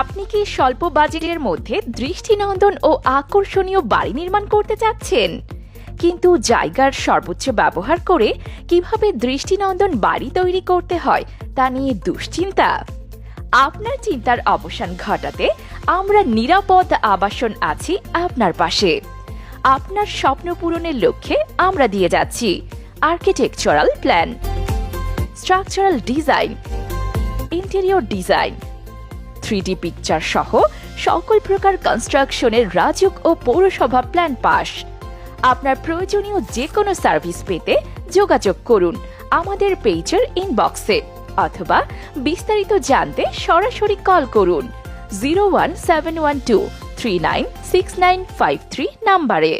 আপনি কি স্বল্প বাজেটের মধ্যে দৃষ্টিনন্দন ও আকর্ষণীয় বাড়ি নির্মাণ করতে চাচ্ছেন? কিন্তু জায়গার সর্বোচ্চ ব্যবহার করে কীভাবে দৃষ্টিনন্দন বাড়ি তৈরি করতে হয় তা নিয়ে দুশ্চিন্তা। আপনার চিন্তার অবসান ঘটাতে আমরা নিরাপদ আবাসন আছি আপনার পাশে। আপনার স্বপ্ন পূরণের লক্ষ্যে আমরা দিয়ে যাচ্ছি। Architectural plan. Structural design. Interior design. Three D picture সহ সকল প্রকার কনস্ট্রাকশনের রাজুক ও পৌরসভা প্ল্যান পাস আপনার প্রয়োজনীয় যে কোনো সার্ভিস পেতে যোগাযোগ করুন আমাদের পেজের ইনবক্সে অথবা বিস্তারিত জানতে সরাসরি কল করুন। Zero one seven one two three nine six nine five three নাম্বারে।